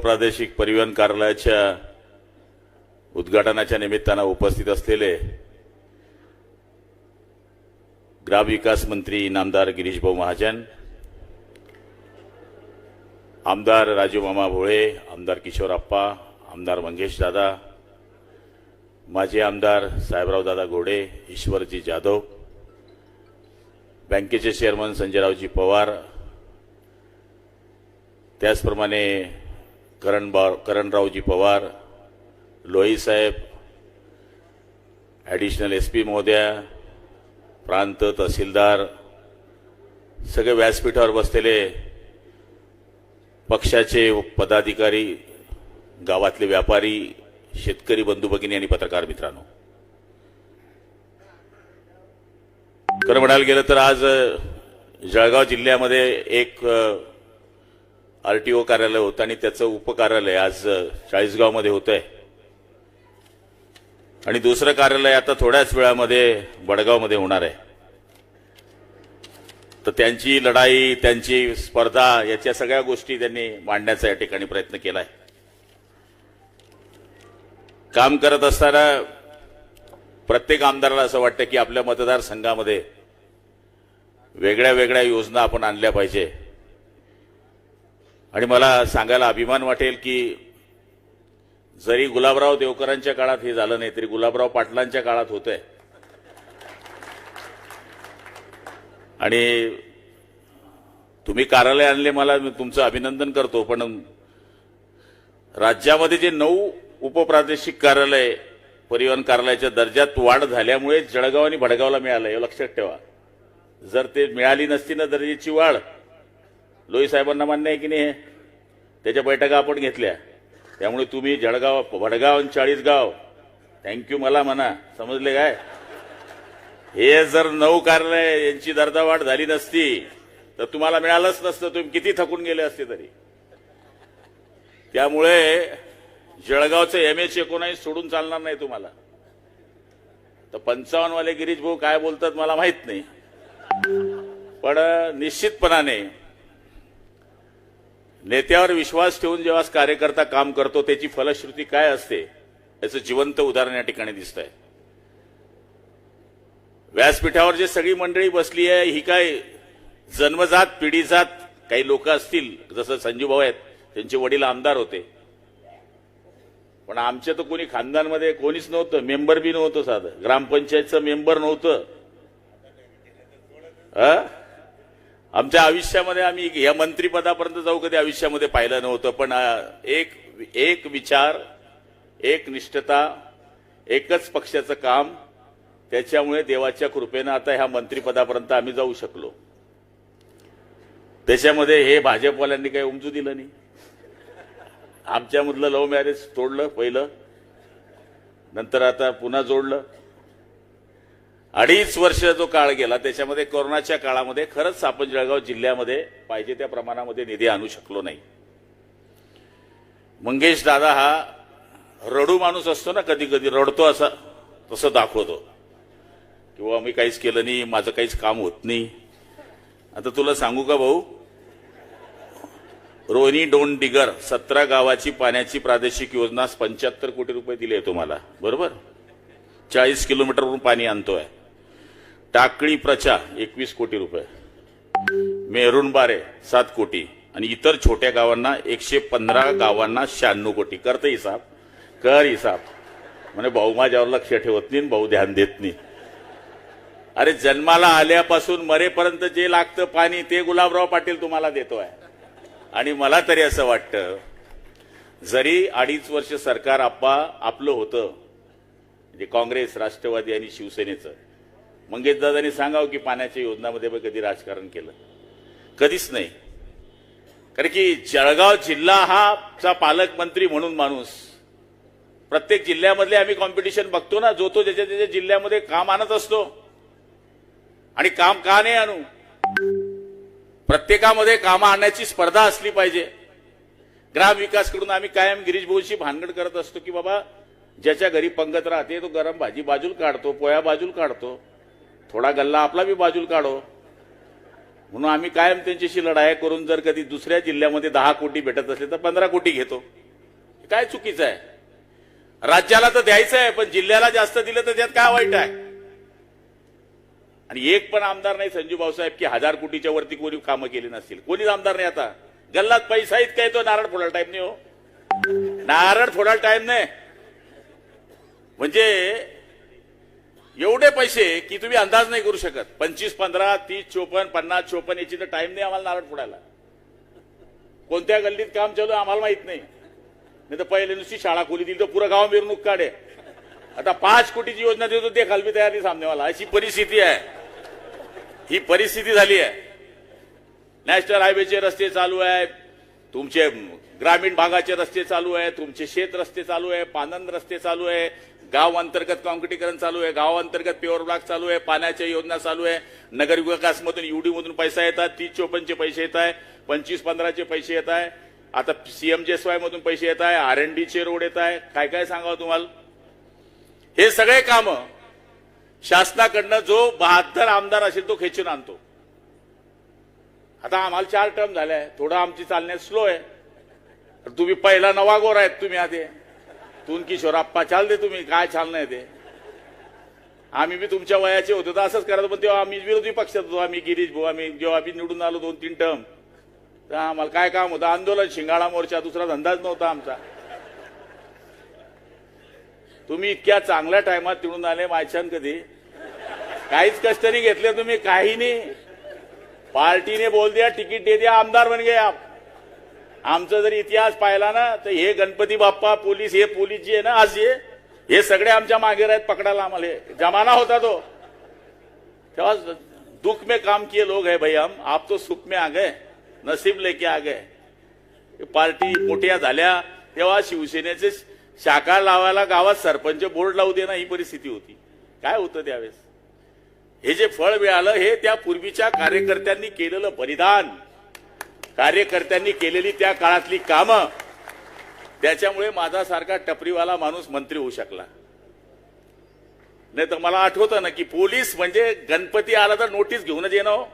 प्रादेशिक परिवहन कार्यालयाच्या उद्घाटनाच्या निमित्तानं उपस्थित असलेले ग्रामविकास मंत्री नामदार गिरीशभाऊ महाजन आमदार राजू मामा भोळे आमदार किशोर आप्पा आमदार मंगेश दादा माजी आमदार साहेबराव दादा घोडे ईश्वरजी जाधव बँकेचे चेअरमन संजयरावजी पवार त्याचप्रमाणे करण बा करणरावजी पवार लोई साहेब ॲडिशनल एस पी महोदया प्रांत तहसीलदार सगळे व्यासपीठावर बसलेले पक्षाचे पदाधिकारी गावातले व्यापारी शेतकरी बंधू भगिनी आणि पत्रकार मित्रांनो. खरं म्हणायला गेलं तर आज जळगाव जिल्ह्यामध्ये एक आरटीओ कार्यालय होतं आणि त्याचं उपकार्यालय आज चाळीसगावमध्ये होतं आहे आणि दुसरं कार्यालय आता थोड्याच वेळामध्ये वडगावमध्ये होणार आहे. तर त्यांची लढाई त्यांची स्पर्धा याच्या सगळ्या गोष्टी त्यांनी मांडण्याचा या ठिकाणी प्रयत्न केला आहे काम करत असताना प्रत्येक आमदाराला असं वाटतं की आपल्या मतदारसंघामध्ये वेगळ्या वेगळ्या योजना आपण आणल्या पाहिजे. आणि मला सांगायला अभिमान वाटेल की जरी गुलाबराव देवकरांच्या काळात हे झालं नाही तरी गुलाबराव पाटलांच्या काळात होतंय. आणि तुम्ही कार्यालय आणले मला तुमचं अभिनंदन करतो पण राज्यामध्ये जे नऊ उपप्रादेशिक कार्यालय परिवहन कार्यालयाच्या दर्जात वाढ झाल्यामुळे जळगाव आणि भडगावला मिळालं हे लक्षात ठेवा. जर ते मिळाली नसती ना दर्जाची वाढ. लोई साहेबांना मान्य आहे की नाही त्याच्या बैठका आपण घेतल्या. त्यामुळे तुम्ही जळगाव भडगाव आणि चाळीसगाव. थँक्यू मला म्हणा. समजले काय? हे जर नऊ कार्यालय यांची दर्दावाढ झाली नसती तर तुम्हाला मिळालंच नसतं. तुम्ही किती थकून गेले असते तरी. त्यामुळे जळगावचं एम एच एकोणावीस सोडून चालणार नाही तुम्हाला. तर पंचावन्नवाले गिरीश भाऊ काय बोलतात मला माहीत नाही. पण निश्चितपणाने नेत्यावर विश्वास ठेवून जेव्हा कार्यकर्ता काम करतो त्याची फलश्रुती काय असते याचं जिवंत उदाहरण या ठिकाणी दिसत आहे व्यासपीठावर जे सगळी मंडळी बसली आहे ही काय जन्मजात पिढीजात काही लोक असतील जसं संजू भाऊ आहेत त्यांचे वडील आमदार होते. पण आमच्या तर कोणी खानदानमध्ये कोणीच नव्हतं मेंबर बी नव्हतं साधं. ग्रामपंचायतचं मेंबर नव्हतं. आमच्या आयुष्यामध्ये आम्ही या मंत्रीपदापर्यंत जाऊ कधी आयुष्यामध्ये पाहिलं नव्हतं पण एक एक विचार एक निष्ठता एकच पक्षाचं काम त्याच्यामुळे देवाच्या कृपेनं आता ह्या मंत्रीपदापर्यंत आम्ही जाऊ शकलो. त्याच्यामध्ये हे भाजपवाल्यांनी काही उमजू दिलं नाही. आमच्यामधलं लव्ह मॅरेज तोडलं पहिलं नंतर आता पुन्हा जोडलं. अडीच वर्ष जो काळ गेला त्याच्यामध्ये कोरोनाच्या काळामध्ये खरंच आपण जळगाव जिल्ह्यामध्ये पाहिजे त्या प्रमाणामध्ये निधी आणू शकलो नाही. मंगेश दादा हा रडू माणूस असतो ना कधी कधी रडतो असा तसं दाखवतो. किंवा मी काहीच केलं नाही माझं काहीच काम होत नाही. आता तुला सांगू का भाऊ? रोहिणी डोन डिगर सतरा गावाची पाण्याची प्रादेशिक योजना पंच्याहत्तर कोटी रुपये दिले तुम्हाला बरोबर? चाळीस किलोमीटरवरून पाणी आणतोय. टाकळी प्रचा एकवीस कोटी रुपये. मेहरुणबारे सात कोटी. आणि इतर छोट्या गावांना एकशे पंधरा गावांना शहाण्णव कोटी. करते हिसाब. कर हिसाब. म्हणजे भाऊ माझ्यावर लक्ष ठेवत नाही आणि भाऊ ध्यान देत नाही. अरे जन्माला आल्यापासून मरेपर्यंत जे लागतं पाणी ते गुलाबराव पाटील तुम्हाला देतोय. आणि मला तरी असं वाटतं जरी अडीच वर्ष सरकार आप्पा आपलं होतं म्हणजे काँग्रेस राष्ट्रवादी आणि शिवसेनेचं मंगेशदादांनी सांगावं की पाण्याच्या योजनामध्ये पण कधी राजकारण केलं. कधीच नाही. कारण की जळगाव जिल्हा हा चा पालकमंत्री म्हणून माणूस. प्रत्येक जिल्ह्यामधले आम्ही कॉम्पिटिशन बघतो ना जो तो ज्याच्या त्याच्या जिल्ह्यामध्ये काम आणत असतो. आणि काम का नाही आणू? प्रत्येकामध्ये कामं आणण्याची स्पर्धा असली पाहिजे. ग्रामविकासकडून आम्ही कायम गिरीश भाऊशी भानगड करत असतो की बाबा ज्याच्या घरी पंगत राहते तो गरम भाजी बाजूल काढतो पोया बाजूल काढतो. थोडा गल्ला आपला बी बाजूल काढो. म्हणून आम्ही कायम त्यांच्याशी लढाई करून जर कधी दुसऱ्या जिल्ह्यामध्ये दहा कोटी भेटत असले तर पंधरा कोटी घेतो. काय चुकीचं आहे? राज्याला तर द्यायचं आहे पण जिल्ह्याला जास्त दिलं तर त्यात काय वाईट आहे? आणि एक पण आमदार नाही संजू भाऊसाहेब की हजार कोटीच्या वरती कोणी कामं केली नसतील. कोणीच आमदार नाही आता. गल्लात पैसा इतका येतो? नारळ फोडायला टाईम नाही हो. नारळ फोडायला टाईम नाही. म्हणजे एवढे पैसे की तुम्ही अंदाज नाही करू शकत. पंचवीस पंधरा तीस चोपन्न पन्नास चोपन्न याची तर टाइम नाही आम्हाला नारळ फोडायला. कोणत्या गल्लीत काम चालू आहे आम्हाला माहीत नाही. नाही तर पहिले नुसती शाळा खोली दिली तर पुरं गाव मिरवणूक काढे. आता पाच कोटीची योजना देतो ते खालबी तयारी सामनेवाला. अशी परिस्थिती आहे. ही परिस्थिती झाली आहे. नॅशनल हायवेचे रस्ते चालू आहे तुमचे ग्रामीण भागाचे रस्ते चालू आहे तुमचे शेत रस्ते चालू आहे पानंद रस्ते चालू आहे गाव अंतर्गत कॉन्क्रिटीकरण चालू आहे गाव अंतर्गत प्युअर ब्लॉक चालू आहे पाण्याच्या योजना चालू आहे. नगर विकासमधून युडीमधून पैसा येतात तीस चोपन्नचे पैसे येत आहे पंचवीस पंधराचे पैसे येत आहे. आता सीएमजेएसवाय मधून पैसे येत आहे आर एन डीचे रोड येत आहे. काय काय सांगावं तुम्हाला? हे सगळे काम शासनाकडनं जो बहात्तर आमदार असेल तो खेचून आणतो. आता आम्हाला चार टर्म झाल्या थोडं आमची चालण्यात स्लो आहे. तर तुम्ही पहिला नवा गोर आहेत तुम्ही आधी. तून किशोराप्पा चाल दे तुम्ही काय छान नाही ते. आम्ही बी तुमच्या वयाचे होतो तर असंच करायचं पण तेव्हा आम्ही विरोधी पक्षात होतो आम्ही गिरीश भाऊ आम्ही जेव्हा आम्ही निवडून आलो दोन तीन टर्म तर आम्हाला काय काम होतं? आंदोलन शिंगाळा मोर्चा दुसरा धंदाच नव्हता आमचा. तुम्ही इतक्या चांगल्या टायमात तिळून आले माझ्यान कधी? काहीच कष्ट नाही घेतले तुम्ही काही नाही. पार्टीने बोल दिया तिकीट दे द्या आमदार बन गए आप. आमचा जर इतिहास पाहिला ना तर हे गणपती बाप्पा पोलीस हे पोलीस जे आहे ना आज हे हे सगळे आमच्या मागे आहेत पकडायला आम्हाला. जमाना होता तो. तेव्हा दुख में काम किए लोग है भाई हम. आप तो सुख में आ गए नसीब लेके आ गए. पार्टी मोठ्या झाल्या तेव्हा शिवसेनेचे शाखा लावायला गावात सरपंच बोर्ड लावू दे ना ही परिस्थिती होती. काय होतं त्यावेळेस? हे जे फळ मिळालं हे त्या पूर्वीच्या कार्यकर्त्यांनी केलेलं बलिदान. कार्यकर्त्यांनी केलेली त्या काळातली कामं त्याच्यामुळे माझा सारखा टपरीवाला माणूस मंत्री होऊ शकला. नाही तर मला आठवतं ना की पोलीस म्हणजे गणपती आला तर नोटीस घेऊनच येणं. हो.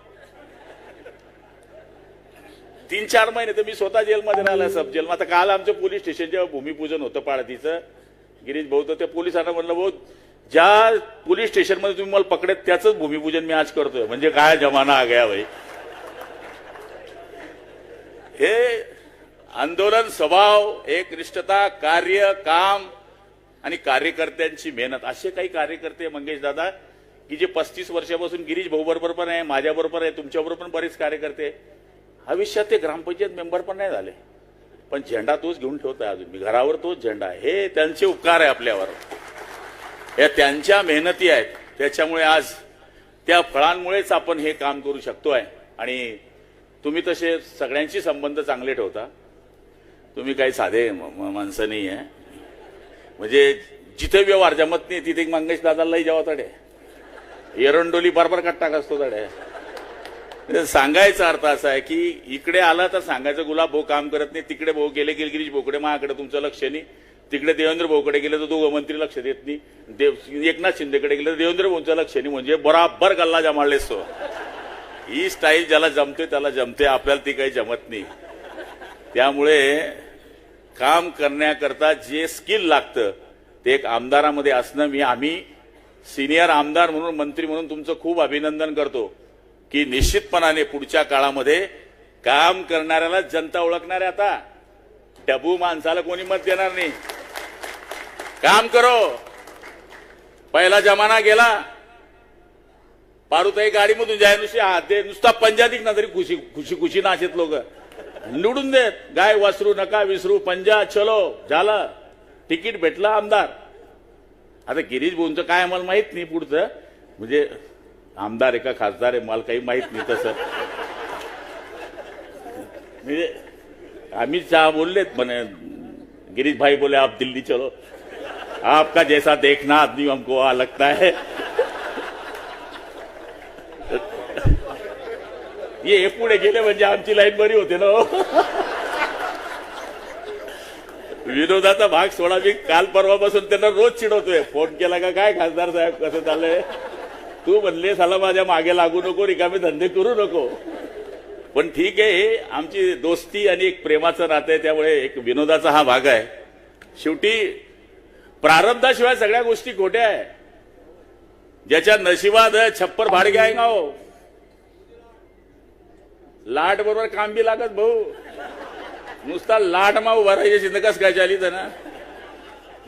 तीन चार महिने तर मी स्वतः जेलमध्ये राहिला सब जेल आता काल आमचं पोलीस स्टेशनच्या भूमिपूजन होतं पाळतीचं गिरीश भाऊ तर त्या पोलिसांना म्हणलं भाऊ ज्या पोलीस स्टेशनमध्ये तुम्ही मला पकडेत त्याच भूमिपूजन मी आज करतोय. म्हणजे काय जमाना आ गया भाई. हे आंदोलन स्वभाव एकनिष्ठता कार्य काम आणि कार्यकर्त्यांची मेहनत असे काही कार्यकर्ते मंगेश दादा की जे पस्तीस वर्षापासून गिरीश भाऊ बरोबर पण आहे माझ्याबरोबर आहे तुमच्याबरोबर पण बरेच कार्यकर्ते भविष्यात ते ग्रामपंचायत मेंबर पण नाही झाले. पण झेंडा तोच घेऊन ठेवताय अजून. मी घरावर तोच झेंडा आहे. हे त्यांचे उपकार आहे आपल्यावर. या त्यांच्या मेहनती आहेत. त्याच्यामुळे आज त्या फळांमुळेच आपण हे काम करू शकतोय. आणि तुम्ही तसे सगळ्यांशी संबंध चांगले ठेवता? तुम्ही काही साधे म- माणसं नाही आहे म्हणजे जिथे व्यवहार जमत नाही तिथे मंगेश दादालाही जेव्हा तडे. एरंडोली बरोबर कट्टा असतो तडे. सांगायचा अर्थ असा आहे की इकडे आला तर सांगायचं गुलाब भाऊ काम करत नाही तिकडे भाऊ गेले गेले गिरीश भाऊकडे माझ्याकडे तुमचं लक्ष नाही. तिकडे देवेंद्र भाऊकडे गेले तर दोघं मंत्री लक्ष देत नाही. देव एकनाथ शिंदेकडे गेले तर देवेंद्र भाऊंचं लक्ष नाही. म्हणजे बराबर गल्ला जमाळलेस तो. ही स्टाईल ज्याला जमते त्याला जमते. आपल्याला ती काही जमत नाही. त्यामुळे काम करण्याकरता जे स्किल लागतं ते एक आमदारामध्ये असणं मी आम्ही सिनियर आमदार म्हणून मंत्री म्हणून तुमचं खूप अभिनंदन करतो की निश्चितपणाने पुढच्या काळामध्ये काम करणाऱ्याला जनता ओळखणार आहे आता. डबू माणसाला कोणी मत देणार नाही. काम करो. पहिला जमाना गेला पारुताई गाडीमधून जाय नुसते हा ते नुसता पंजा ना तरी खुशी खुशी खुशी नाशेत लोक. निवडून देत गाय वासरू नका विसरू पंजा चलो झालं. तिकीट भेटलं आमदार. आता गिरीश भाऊंचं काय आम्हाला माहीत नाही पुढचं. म्हणजे आमदार आहे का खासदार आहे मला काही माहीत नाही तसं. म्हणजे आम्ही चहा बोललेत म्हणे गिरीश भाई बोले आप दिल्ली चलो. आपका जैसा देखना आदमी हमको लगता है. हे पुढे गेले म्हणजे आमची लाईन बरी होते ना हो. भाग सोडा मी काल परवापासून त्यांना रोज चिडवतोय. फोन केला का काय खासदार साहेब कसं चाललंय? तू म्हणले साला माझ्या मागे लागू नको रिकामे धंदे करू नको. पण ठीक आहे आमची दोस्ती आणि एक प्रेमाचं नातं आहे त्यामुळे एक विनोदाचा हा भाग आहे. शेवटी प्रारब्धाशिवाय सगळ्या गोष्टी खोट्या आहे. ज्याच्या नशिबात छप्पर छप्पर आहे ना हो. लाट बरोबर काम बी लागत भाऊ. नुसता लाट मा उभा राहायची कस काय चाली ना?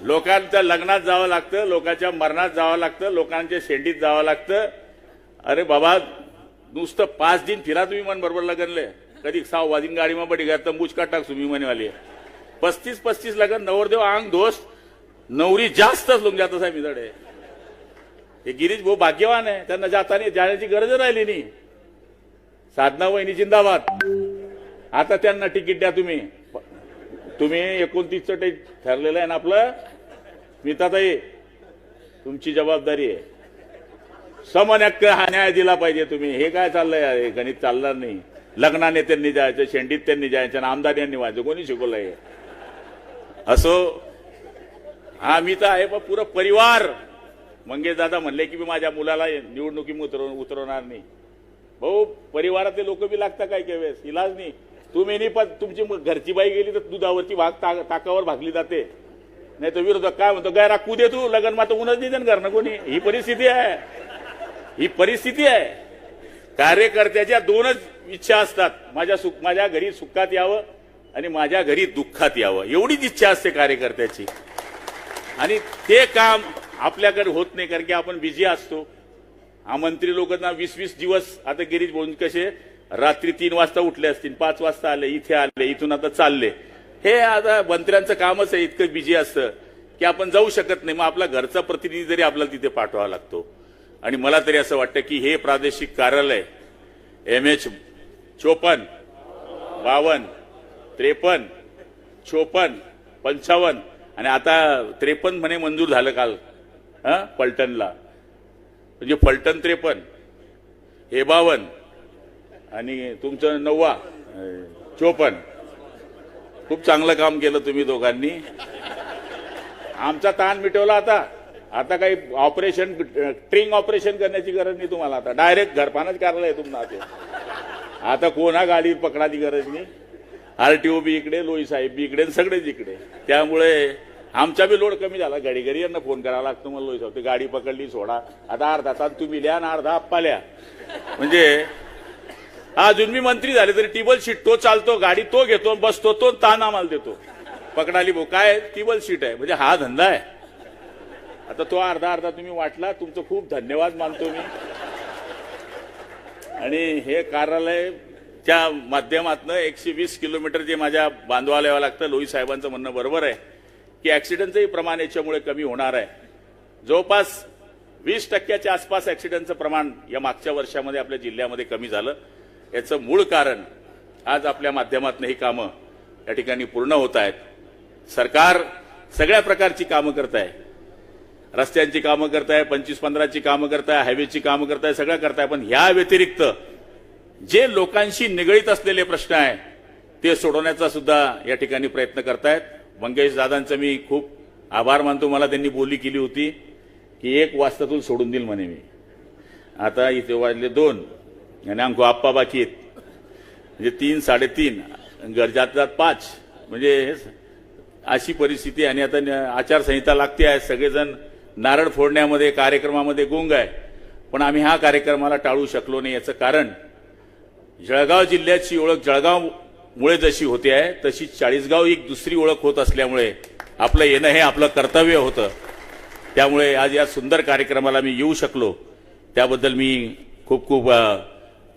लोकांच्या लग्नात जावं लागतं लोकांच्या मरणात जावं लागतं लोकांच्या शेंडीत जावं लागतं. अरे बाबा नुसतं पाच दिन फिरा तुम्ही मन बरोबर लगनले. कधी साव वाजीन गाडी मग बडी घ्या तर का टाक तुम्ही म्हणेवाली. पस्तीस पस्तीस लगन नवरदेव आंग दोष नवरी जास्तच लोक जात साहेब मिदडे हे गिरीश भाऊ भाग्यवान आहे त्यांना जाताना जाण्याची गरज राहिली नाही. साधना वहिनी जिंदाबाद. आता त्यांना तिकीट द्या तुम्ही. तुम्ही एकोणतीसचं ते ठरलेलं आहे ना आपलं? स्मिताताई तुमची जबाबदारी आहे. समन्याक्क हा न्याय दिला पाहिजे तुम्ही. हे काय चाललंय? गणित चालणार नाही. लग्नाने त्यांनी जायचं शेंडीत त्यांनी जायचं आणि आमदार यांनी व्हायचं. कोणी शिकवलंय असो. हा मी तर आहे पण पुरं परिवार. मंगेश दादा म्हणले की मी माझ्या मुलाला निवडणुकी उतरव उतरवणार नाही. भाऊ परिवारातले लोक बी लागतात काय काही वेळेस? इलाज नाही. तुम्ही नाही पण तुमची मग घरची बाई गेली तर दुधावरची भाग ताक ताकावर भागली जाते. नाही तर विरोधक काय म्हणतो गाय राखू दे तू लग्न मात्र उन्हाच नाही देणार ना कोणी. ही परिस्थिती आहे. ही परिस्थिती आहे. कार्यकर्त्याच्या दोनच इच्छा असतात. माझ्या सुख माझ्या घरी सुखात यावं आणि माझ्या घरी दुःखात यावं. एवढीच इच्छा असते कार्यकर्त्याची. आणि ते काम आपल्याकडे होत नाही कारण की आपण बिझी असतो. हा मंत्री लोकांना वीस वीस दिवस आता गिरीश बोलून कसे रात्री तीन वाजता उठले असतील पाच वाजता आले इथे आले इथून आता चालले. हे आता मंत्र्यांचं कामच आहे इतकं बिझी असतं की आपण जाऊ शकत नाही. मग आपला घरचा प्रतिनिधी जरी आपल्याला तिथे पाठवावा लागतो. आणि मला तरी असं वाटतं की हे प्रादेशिक कार्यालय एम एच चोपन्न बावन्न त्रेपन्न चोपन्न पंचावन्न आणि आता त्रेपन्न म्हणे मंजूर झालं काल हा पलटणला. म्हणजे फलटण त्रेपन्न हे बावन्न आणि तुमचं नववा चोपन चोपन्न. खूप चांगलं काम केलं तुम्ही दोघांनी. आमचा ताण मिटवला आता. आता काही ऑपरेशन ट्रिंग ऑपरेशन करण्याची गरज नाही तुम्हाला आता. डायरेक्ट घरपानच कारलं आहे तुम्हाला ते आता कोणा गाडी पकडायची गरज नाही. आर टी ओ बी इकडे लोई साहेब बी इकडे सगळेच इकडे त्यामुळे आमचा बी लोड कमी झाला. घडी घडी यांना फोन करावा लागतो मला लोई साहेब ते गाडी पकडली सोडा. आता अर्धा तास तुम्ही लिहा आणि अर्धा आप्पाल्या म्हणजे अजून मी मंत्री झाले तरी टेबल सीट तो चालतो गाडी तो घेतो बसतो तो ताण आम्हाला देतो. पकडाली भाऊ काय टेबल सीट आहे? म्हणजे हा धंदा आहे. आता तो अर्धा अर्धा तुम्ही वाटला तुमचं खूप धन्यवाद मानतो मी. आणि हे कार्यालयच्या माध्यमातनं एकशे वीस किलोमीटर जे माझ्या बांधवाला यावं लागतं लोही साहेबांचं म्हणणं बरोबर आहे. की ऍक्सिडेंटचंही प्रमाण याच्यामुळे कमी होणार आहे. जवळपास वीस टक्क्याच्या आसपास ऍक्सिडेंटचं प्रमाण या मागच्या वर्षामध्ये आपल्या जिल्ह्यामध्ये कमी झालं. याचं मूळ कारण आज आपल्या माध्यमातून ही कामं या ठिकाणी पूर्ण होत आहेत. सरकार सगळ्या प्रकारची कामं करत आहे. रस्त्यांची कामं करताय पंचवीस पंधराची कामं करताय हायवेची कामं करताय सगळं करताय पण ह्या व्यतिरिक्त जे लोकांशी निगडीत असलेले प्रश्न आहे ते सोडवण्याचा सुद्धा या ठिकाणी प्रयत्न करतायत. मंगेश दादांचं मी खूप आभार मानतो. मला त्यांनी बोली केली होती की एक वाजतातून सोडून देईल म्हणे मी. आता इथे वाजले दोन आणि आमको आप्पा बाकी आहेत. म्हणजे तीन साडेतीन गरजात जात पाच. म्हणजे हे अशी परिस्थिती आणि आता न- आचारसंहिता लागते आहे. सगळेजण नारळ फोडण्यामध्ये कार्यक्रमामध्ये गुंग आहे. पण आम्ही हा कार्यक्रमाला टाळू शकलो नाही. याचं कारण जळगाव जिल्ह्याची ओळख जळगाव मुळे जशी होते आहे तशी चाळीसगाव एक दुसरी ओळख होत असल्यामुळे आपलं येणं हे आपलं कर्तव्य होतं. त्यामुळे आज या सुंदर कार्यक्रमाला मी येऊ शकलो. त्याबद्दल मी खूप खूप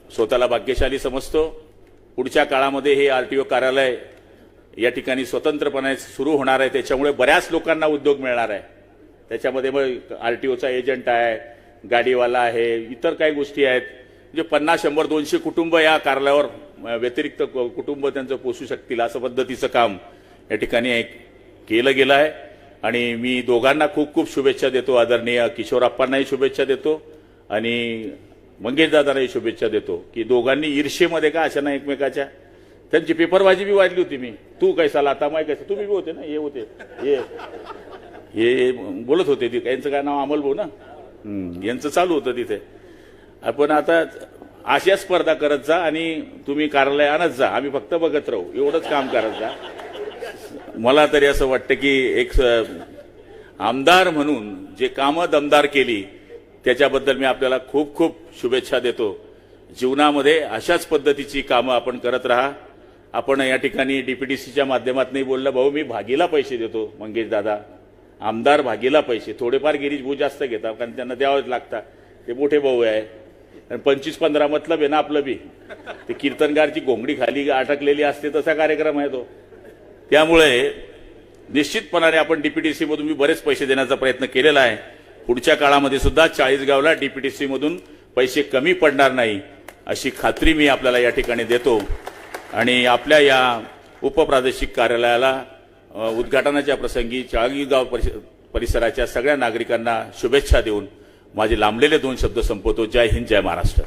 स्वतःला भाग्यशाली समजतो. पुढच्या काळामध्ये हे आरटीओ कार्यालय या ठिकाणी स्वतंत्रपणे सुरू होणार आहे. त्याच्यामुळे बऱ्याच लोकांना उद्योग मिळणार आहे. त्याच्यामध्ये मग आरटीओचा एजंट आहे गाडीवाला आहे इतर काही गोष्टी आहेत. म्हणजे पन्नास शंभर दोनशे कुटुंब या कार्यालयावर व्यतिरिक्त कु- कुटुंब त्यांचं पोसू शकतील असं पद्धतीचं काम या ठिकाणी एक केलं गेलं आहे आणि मी दोघांना खूप खूप शुभेच्छा देतो. आदरणीय किशोरप्पांनाही शुभेच्छा देतो. आणि मंगेशदादांनाही शुभेच्छा देतो. की दोघांनी ईर्षेमध्ये का अशा ना एकमेकाच्या? त्यांची पेपरबाजी बी वाढली होती मी. तू कैसा लाता माय कैसा? तुम्ही बी होते ना? हे होते. हे. हे बोलत होते ती यांचं काय नाव? अमल भाऊ ना? यांचं चालू होतं तिथे. आपण आता अशा स्पर्धा करत जा आणि तुम्ही कार्यालय आणत जा. आम्ही फक्त बघत राहू. एवढंच काम करत जा. मला तरी असं वाटतं की एक स- आमदार म्हणून जे कामं दमदार केली त्याच्याबद्दल मी आपल्याला खूप खूप शुभेच्छा देतो. जीवनामध्ये अशाच पद्धतीची कामं आपण करत राहा. आपण या ठिकाणी डीपीडीसीच्या माध्यमातून बोललं भाऊ मी भागीला पैसे देतो मंगेश दादा. आमदार भागीला पैसे. थोडेफार गिरीश भाऊ जास्त घेतात कारण त्यांना द्यावंच लागतात. ते मोठे भाऊ आहे. आणि पंचवीस पंधरा मतलब आहे ना आपलं बी. ते कीर्तनगारची घोंगडी खाली अटकलेली असते तसा कार्यक्रम आहे तो. त्यामुळे निश्चितपणाने आपण डीपीटीसीमधून मी बरेच पैसे देण्याचा प्रयत्न केलेला आहे. पुढच्या काळामध्ये सुद्धा चाळीसगावला डीपीटीसीमधून पैसे कमी पडणार नाही अशी खात्री मी आपल्याला या ठिकाणी देतो. आणि आपल्या या उपप्रादेशिक कार्यालयाला उद्घाटनाच्या प्रसंगी चाळीसगाव परिसराच्या सगळ्या नागरिकांना शुभेच्छा देऊन माझे लांबलेले दोन शब्द संपवतो. जय हिंद जय महाराष्ट्र.